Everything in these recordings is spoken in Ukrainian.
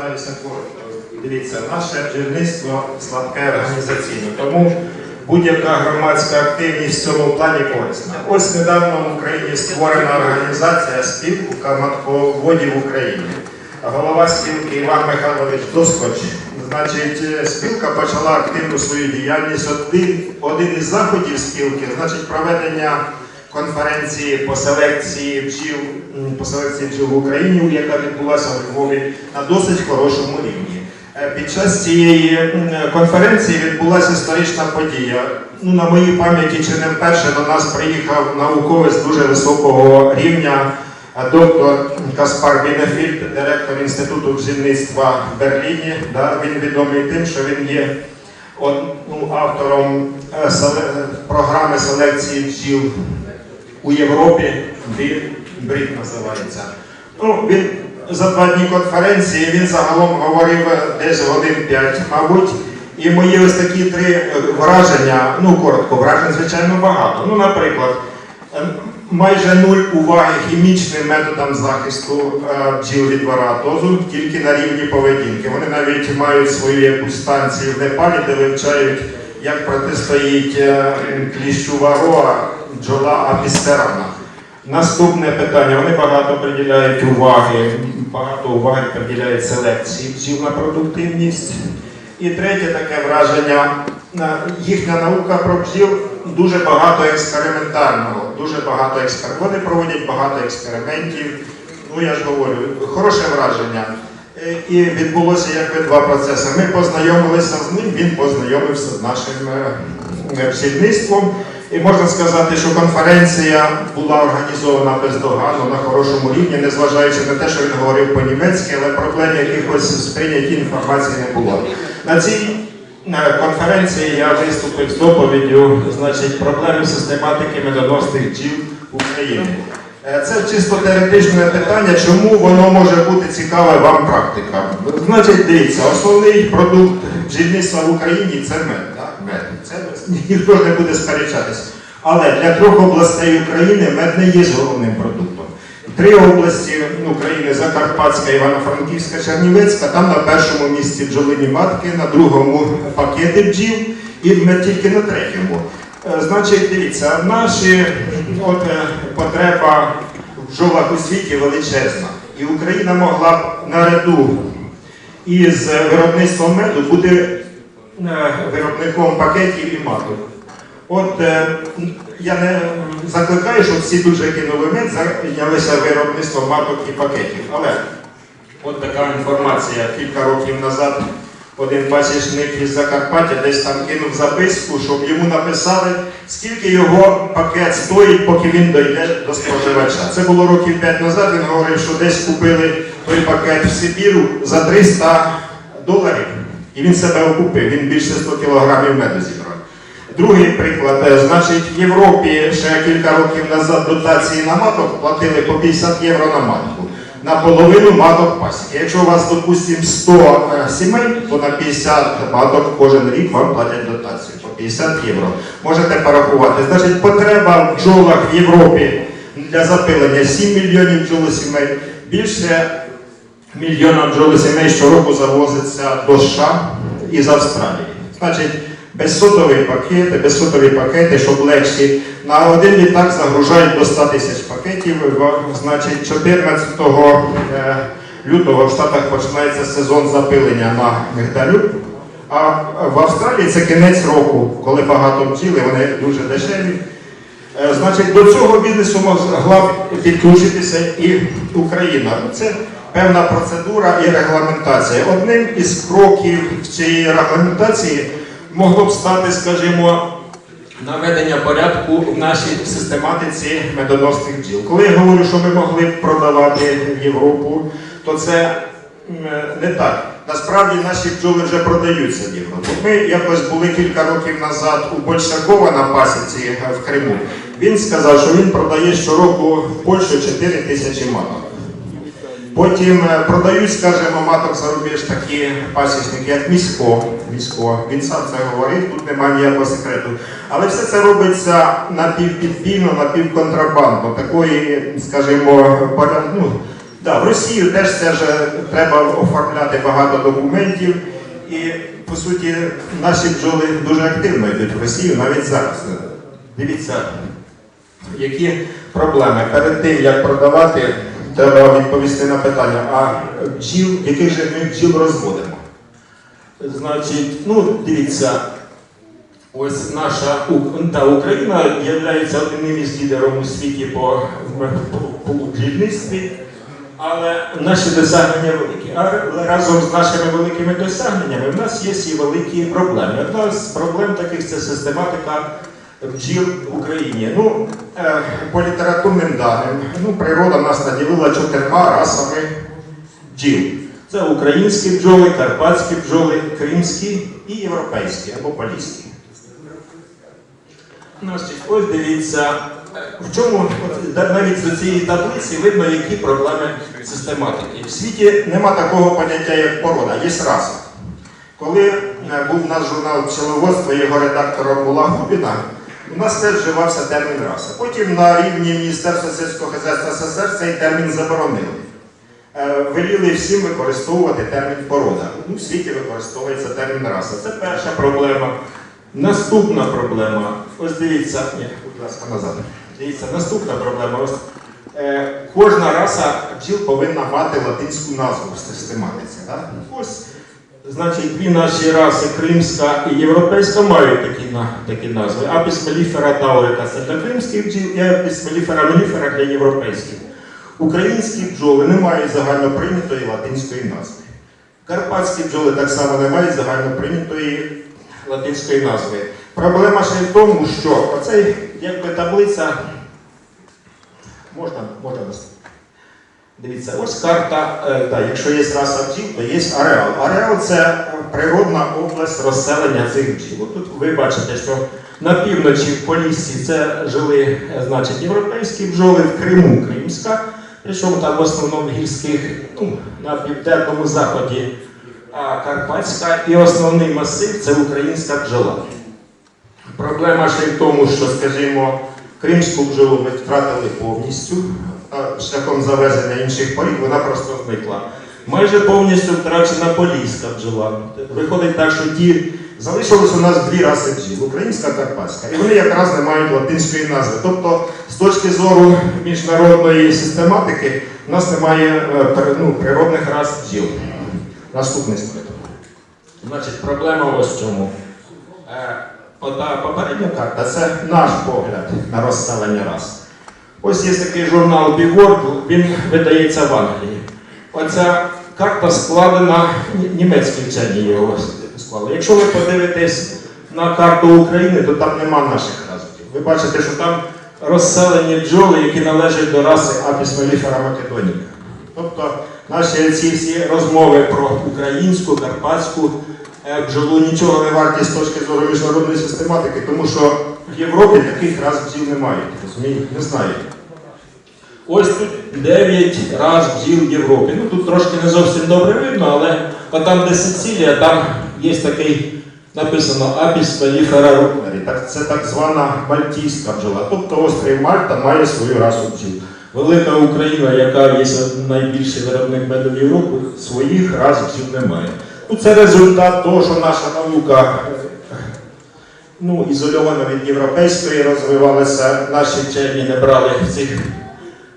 постараюся коротко. Дивіться, наше бджільництво слабке організаційно, тому будь-яка громадська активність в цьому плані корисна. Ось недавно в Україні створена організація спілка матководів України. Голова спілки Іван Михайлович Доскоч. Значить, е, спілка почала активну свою діяльність. Один, один із заходів спілки, значить, проведення конференції по селекції бджіл, по селекції бджіл в Україні, яка відбулася у Львові на досить хорошому рівні. Е, Під час цієї конференції відбулася історична подія. Ну, на моїй пам'яті чи не вперше до нас приїхав науковець дуже високого рівня, е, доктор Каспар Бінефільд, директор Інституту бджільництва в Берліні. Да, він відомий тим, що він є ну, автором е, програми селекції бджіл у Європі, він брід називається. Ну, він за два дні конференції він загалом говорив десь годин 5, мабуть. І мої ось такі три е, враження, ну коротко, вражень, звичайно, багато. Ну, наприклад, е, майже нуль уваги хімічним методам захисту е, бджіл від варатозу тільки на рівні поведінки. Вони навіть мають свою якусь станцію в Непалі, де вивчають, як протистоїть е, кліщу вароа бджола апістерана. Наступне питання. Вони багато приділяють уваги, багато уваги приділяють селекції бджіл на продуктивність. І третє таке враження. Їхня наука про бджіл дуже багато експериментального, дуже багато експер... Вони проводять багато експериментів. Ну я ж говорю, хороше враження. Е, І відбулося якби два процеси. Ми познайомилися з ним, він познайомився з нашим е, бджільництвом. І можна сказати, що конференція була організована бездоганно на хорошому рівні, незважаючи на те, що він говорив по-німецьки, але проблем якихось сприйняті інформації не було. На цій е, конференції я виступив з доповіддю, значить, проблеми систематики медоносних бджіл в Україні. Е, Це чисто теоретичне питання, чому воно може бути цікаве вам практика. Значить, дивіться, основний продукт бджільництва в Україні це мед. Так? мед. Це ніхто не буде сперечатись. Але для трьох областей України мед не є головним продуктом. Три області України Закарпатська, Івано-Франківська, Чернівецька, там на першому місці бджолині матки, на другому пакети бджіл і мед тільки на третьому. Е, Значить, дивіться, наші от, е, потреба в бджолах у світі величезна. І Україна могла б наряду із виробництвом меду бути виробником пакетів і маток. От е, я не закликаю, щоб всі дуже кинули мед, зайнялися виробництвом маток і пакетів. Але от така інформація кілька років назад один пасічник із Закарпаття десь там кинув записку, щоб йому написали, скільки його пакет стоїть, поки він дойде до споживача. Це було років 5 назад. Він говорив, що десь купили той пакет в Сибіру за 300 доларів, і він себе окупив. Він більше 100 кілограмів меду зібрав. Другий приклад, е, значить, в Європі ще кілька років назад дотації на маток платили по 50 євро на матку. На половину маток пасіки. Якщо у вас, допустимо, 100 е, сімей, то на 50 маток кожен рік вам платять дотацію по 50 євро. Можете порахувати. Значить, потреба в бджолах в Європі для запилення 7 мільйонів бджолосімей. Більше мільйона бджолосімей щороку завозиться до США із Австралії. Значить, безсотові пакети, безсотові пакети, щоб легші. На один літак загружають до 100 тисяч пакетів. Значить, 14 е, лютого в Штатах починається сезон запилення на мигдалю. А в Австралії це кінець року, коли багато бджіли, вони дуже дешеві. Е, Значить, до цього бізнесу могла б підключитися і Україна. Це певна процедура і регламентація. Одним із кроків цієї регламентації могло б стати, скажімо, наведення порядку в нашій систематиці медоносних бджіл. Коли я говорю, що ми могли б продавати в Європу, то це не так. Насправді наші бджоли вже продаються в Європу. Ми якось були кілька років назад у Большакова на пасіці в Криму. Він сказав, що він продає щороку в Польщу 4 тисячі маток. Потім е, продають, скажімо, маток за рубіж такі пасічники, як місько. місько. Він сам це говорив, тут немає ніякого секрету. Але все це робиться напівпідпільно, напівконтрабандно. Такої, скажімо, ну, Да, в Росію теж це ж треба оформляти багато документів. І по суті наші бджоли дуже активно йдуть в Росію навіть зараз. Дивіться, які проблеми. Перед тим як продавати, треба відповісти на питання, а бджіл, яких же ми бджіл розводимо? Значить, ну дивіться, ось наша та Україна є одним із лідерів у світі по, по, по бджільництві. Але наші досягнення великі. Але разом з нашими великими досягненнями в нас є і великі проблеми. Одна з проблем таких це систематика бджіл в Україні. Ну, е, по літературним даним, ну, природа нас наділила чотирма расами бджіл. Це українські бджоли, карпатські бджоли, кримські і європейські або поліські. Значить, ось дивіться, в чому навіть з цієї таблиці видно, які проблеми систематики. В світі нема такого поняття, як порода, є раса. Коли е, був наш журнал пчеловодство, його редактором була Губіна, у нас теж вживався термін раса. Потім на рівні Міністерства сільського хазяйства СССР цей термін заборонили. Е, Веліли всім використовувати термін порода. В світі використовується термін раса. Це перша проблема. Наступна проблема. Ось дивіться, ні, будь ласка, назад. Дивіться, наступна проблема. Е, кожна раса бджіл повинна мати латинську назву в систематиці. Так? Ось, значить, дві наші раси, кримська і європейська, мають такі, такі назви. Апіс меліфера це для кримських бджіл, і апіс меліфера меліфера для європейських. Українські бджоли не мають загальноприйнятої латинської назви. Карпатські бджоли так само не мають загальноприйнятої латинської назви. Проблема ще й в тому, що оцей якби таблиця. Можна, можна наступити. Дивіться, ось карта. Е, якщо є раса бджіл, то є ареал. Ареал це природна область розселення цих бджіл. Тут ви бачите, що на півночі в Поліссі це жили е, значить, європейські бджоли, в Криму кримська, причому там в основному гірських, ну, на південному заході а Карпатська і основний масив це українська бджола. Проблема ще й в тому, що, скажімо, кримську бджолу ми втратили повністю шляхом завезення інших порід, вона просто зникла. Майже повністю втрачена поліська бджола. Виходить так, що ті залишилось у нас дві раси бджіл українська та карпатська. І вони якраз не мають латинської назви. Тобто, з точки зору міжнародної систематики, у нас немає е, ну, природних рас бджіл. Наступний слайд. Значить, проблема ось в чому. Е, попередня карта це наш погляд на розселення рас. Ось є такий журнал Bigword, він видається в Англії. Оця карта складена, ні- німецькі вчені його склали. Якщо ви подивитесь на карту України, то там нема наших разів. Ви бачите, що там розселені бджоли, які належать до раси mellifera macedonica. Тобто наші ці всі розмови про українську, карпатську е, бджолу нічого не варті з точки зору міжнародної систематики, тому що в Європі таких раз немає. Розумієте? Не знають. Ось тут 9 раз бджіл в Європі. Ну тут трошки не зовсім добре видно, але отам, де Сицилія, там є такий написано Апіс Пеліфера рукнері. Так, це так звана Бальтійська бджола. Тобто острів Мальта має свою расу бджіл. Велика Україна, яка є найбільший виробник меду в Європі, своїх рас бджіл немає. Ну, це результат того, що наша наука ну, ізольовано від європейської розвивалася, наші вчені не брали в цих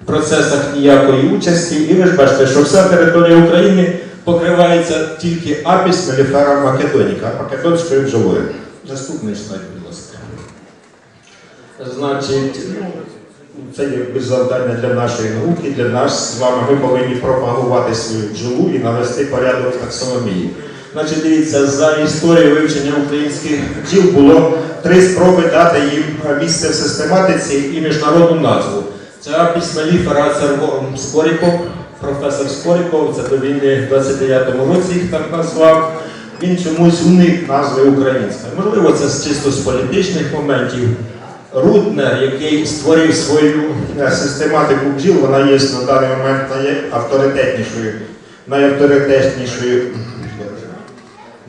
процесах ніякої участі. І ви ж бачите, що вся територія України покривається тільки апіс меліфера македоніка, македонською бджолою. Наступний слайд, будь ласка. Значить, це якби завдання для нашої науки, для нас з вами. Ми повинні пропагувати свою бджолу і навести порядок таксономії. Значить, дивіться, за історією вивчення українських бджіл було три спроби дати їм місце в систематиці і міжнародну назву. Це Апіс Меліфера Церворум Скоріков, професор Скоріков, це до війни в 29-му році їх так назвав. Він чомусь уник назви української. Можливо, це чисто з політичних моментів. Руднер, який створив свою е, систематику бджіл, вона є на даний момент найавторитетнішою, найавторитетнішою,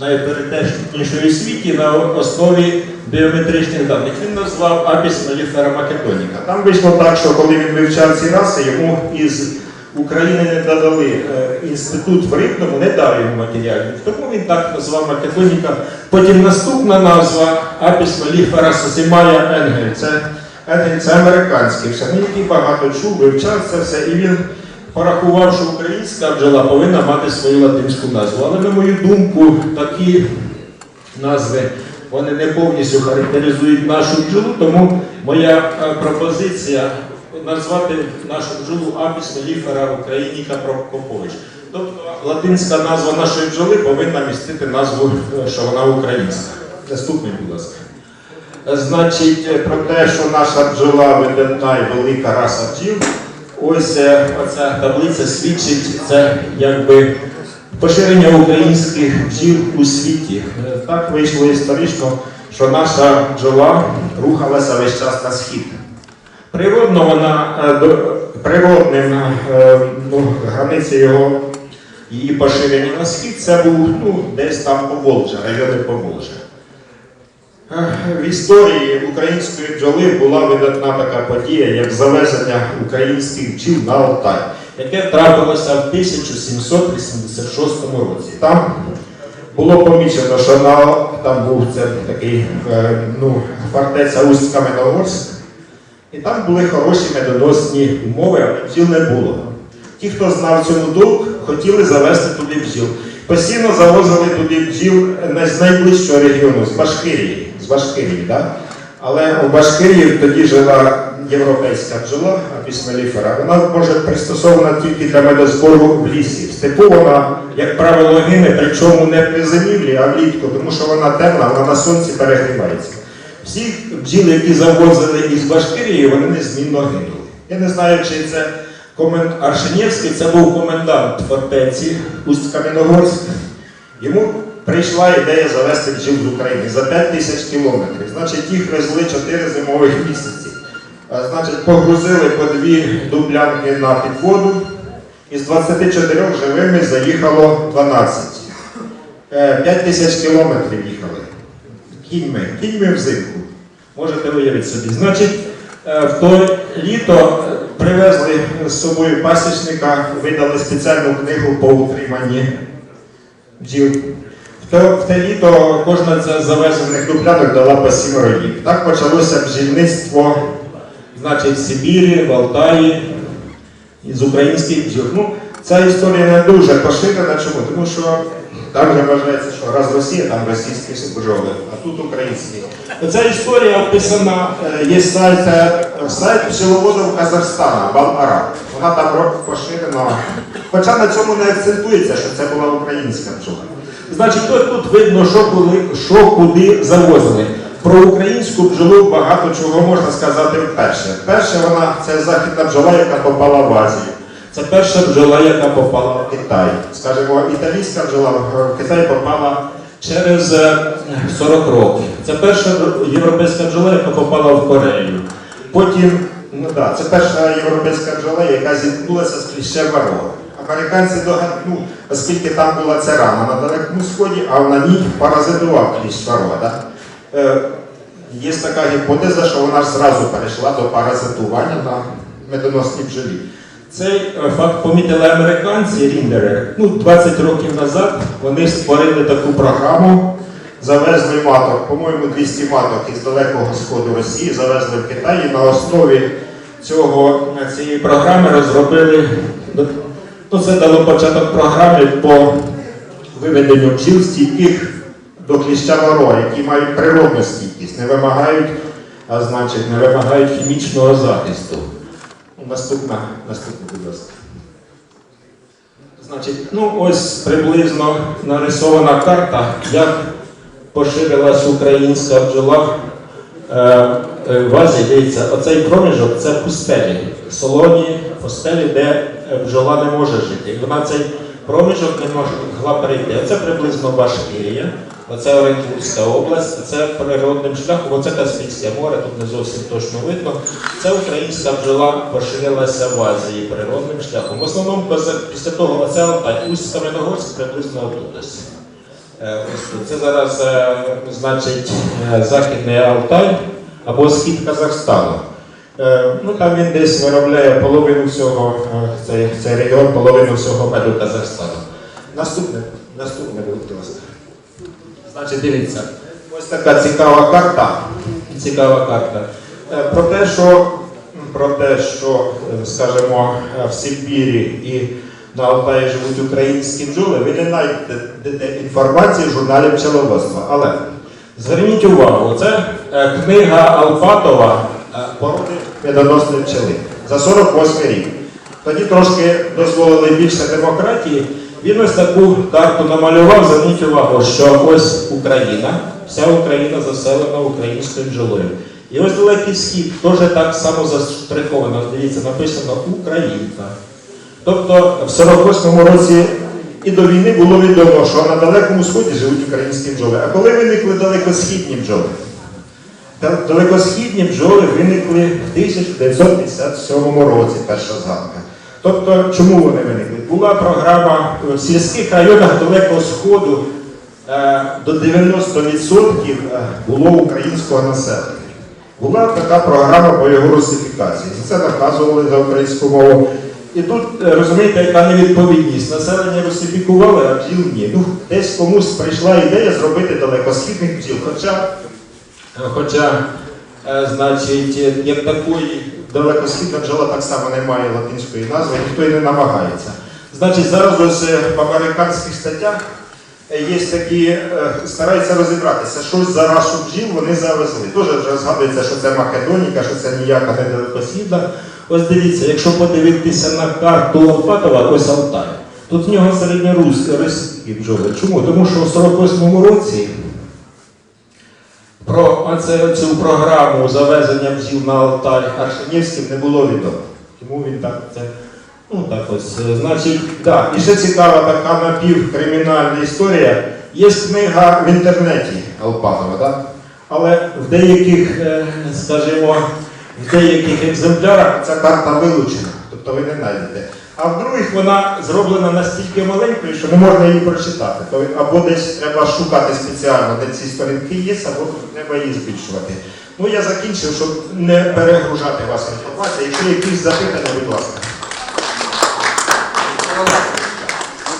найавторитетнішою у світі на основі біометричних даних. Він назвав Апіс Меліфера Македоніка. Там вийшло так, що коли він вивчав ці раси, йому із України не додали е, інститут в Рибному, не дав йому матеріалів. Тому він так назвав Македоніка. Потім наступна назва Апіс Меліфера Сосімая Енгель. Це Енгель це американський вчений, який багато чув, вивчав це все, і він порахував, що українська бджола повинна мати свою латинську назву. Але на мою думку, такі назви вони не повністю характеризують нашу бджолу, тому моя е, пропозиція назвати нашу бджолу Апіс меліфера Україніка Прокопович. Тобто латинська назва нашої бджоли повинна містити назву, е, що вона українська. Наступний, будь ласка. Значить, е, про те, що наша бджола видатна велика раса бджіл, ось е, оця таблиця свідчить це якби поширення українських бджіл у світі. Е, Так вийшло історично, що наша бджола рухалася весь час на схід. Природно вона е, природним ну, границею його її поширення на схід це був ну, десь там Поволжя, райони Поволжя. В історії української бджоли була видатна така подія, як завезення українських бджіл на Алтай, яке трапилося в 1786 році. Там було помічено, що на, там був це такий е, ну, фортеця Усть Каменогорськ, і там були хороші медоносні умови, але бджіл не було. Ті, хто знав цьому долг, хотіли завести туди бджіл. Постійно завозили туди бджіл з найближчого регіону, з Башкирії. З Башкирії да? Але у Башкирії тоді жила європейська бджола, апісмеліфера. Вона може пристосована тільки для медозбору в лісі. В степу вона, як правило, гине, причому не при зимівлі, а влітку, тому що вона темна, вона на сонці перегрівається. Всі бджіли, які завозили із Башкирії, вони незмінно гинули. Я не знаю, чи це. Аршинєвський, це був комендант фортеці усть каменогорськ Йому прийшла ідея завести бджіл з України за 5 тисяч кілометрів. Значить, їх везли 4 зимових місяці. А, Значить, погрузили по дві дублянки на підводу. Із 24 живими заїхало 12. 5 тисяч кілометрів їхали кіньми, кіньми взимку. Можете уявити собі. Значить, е, в то літо е, привезли з собою пасічника, видали спеціальну книгу по утриманні бджіл. В те, літо кожна з завезених дуплянок дала по сім років. Так почалося бджільництво значить, в Сибірі, в Алтаї, з українських бджіл. Ну, ця історія не дуже поширена. Чому? Тому що там вже вважається, що раз Росія, там російські бджоли, а тут українські. Ця історія описана, е, є сайт, сайт пчеловодів Казахстана, Балара. Вона там поширена. Хоча на цьому не акцентується, що це була українська бджола. Значить, тут, тут видно, що, коли, що куди завозили. Про українську бджолу багато чого можна сказати вперше. Перше, вона це західна бджола, яка попала в Азію. Це перша бджола, яка попала в Китай. Скажімо, італійська бджола в Китай попала через е, 40 років. Це перша європейська бджола, яка попала в Корею. Потім, ну да, це перша європейська бджола, яка зіткнулася з кліщем ворога. Американці догад... ну, оскільки там була ця рана на Далекому Сході, а на ній паразитував кліщ ворога. Е, є така гіпотеза, що вона ж зразу перейшла до паразитування на медоносній бджолі. Цей е, факт помітили американці ріндери. Ну, 20 років назад вони створили таку програму, завезли маток, по-моєму, 200 маток із далекого сходу Росії, завезли в Китай і на основі цього, цієї програми розробили. Ну, це дало початок програми по виведенню бджіл стійких до кліща ворога, які мають природну стійкість, не вимагають, а значить, не вимагають хімічного захисту. Наступна, наступна, будь ласка. Значить, ну ось приблизно нарисована карта, як поширилась українська бджола е, е, в Азії. Дивіться, оцей проміжок це пустелі, солоні пустелі, де е, бджола не може жити. Вона цей проміжок не могла перейти. Оце приблизно Башкирія, оце Оренбурзька область, це природним шляхом, оце Каспійське море, тут не зовсім точно видно. Це українська бджола поширилася в Азії природним шляхом. В основному після того оце Алтай, Усть Каменогорськ приблизно ось. Е. Це зараз е, значить е, Західний Алтай або схід Казахстану. Е, Ну, там він десь виробляє половину всього, е, цей, цей регіон, половину всього меду Казахстану. Наступне, наступне, будь ласка. Значить, дивіться, ось така цікава карта. Цікава карта. Е, Про те, що, про те, що скажімо, в Сибірі і на Алтаї живуть українські бджоли, ви не знайдете інформації в журналі пчеловодства. Але зверніть увагу, це книга Алфатова породи медоносної пчели за 48 рік. Тоді трошки дозволили більше демократії. Він ось таку карту намалював. Зверніть увагу, що ось Україна, вся Україна заселена українською бджолою. І ось Далекий Схід теж так само заштриховано. Дивіться, написано Українка. Тобто в 48-му році і до війни було відомо, що на Далекому Сході живуть українські бджоли. А коли виникли далекосхідні бджоли? Далекосхідні бджоли виникли в 1957 році, перша згадка. Тобто, чому вони виникли? Була програма в сільських районах Далекого Сходу е, до 90% було українського населення. Була така програма по його русифікації. За це наказували за українську мову. І тут е, розумієте, яка невідповідність. Населення русифікували, а бджіл ні. Ну, десь комусь прийшла ідея зробити далекосхідних бджіл. Хоча Хоча, е, значить, е, як такої далекосхідна бджола так само не має латинської назви, ніхто і не намагається. Значить, зараз ось е, в американських статтях е, є такі, е, стараються розібратися, щось за рашу бджіл вони завезли. Дуже вже згадується, що це Македоніка, що це ніяка не далекосхідна. Ось дивіться, якщо подивитися на карту Алфатова, ось Алтай. Тут в нього середньоруські бджоли. Чому? Тому що в 48-му році про оце, цю програму завезення бджіл на Алтай Аршинівським не було відомо. Тому він так це. Ну так ось. е, Значить, так. І ще цікава така напівкримінальна історія. Є книга в інтернеті Алпатова, так? Але в деяких, е, скажімо, в деяких екземплярах ця карта вилучена, тобто ви не знайдете. А в других вона зроблена настільки маленькою, що не можна її прочитати. То або десь треба шукати спеціально, де ці сторінки є, або треба її збільшувати. Ну я закінчив, щоб не перегружати вас інформацією. Якщо якісь запитання, будь ласка.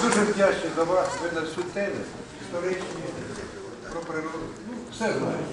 Дуже вдячні за вас. Ви на всю теми історичні, про природу. Ну, все знаєте.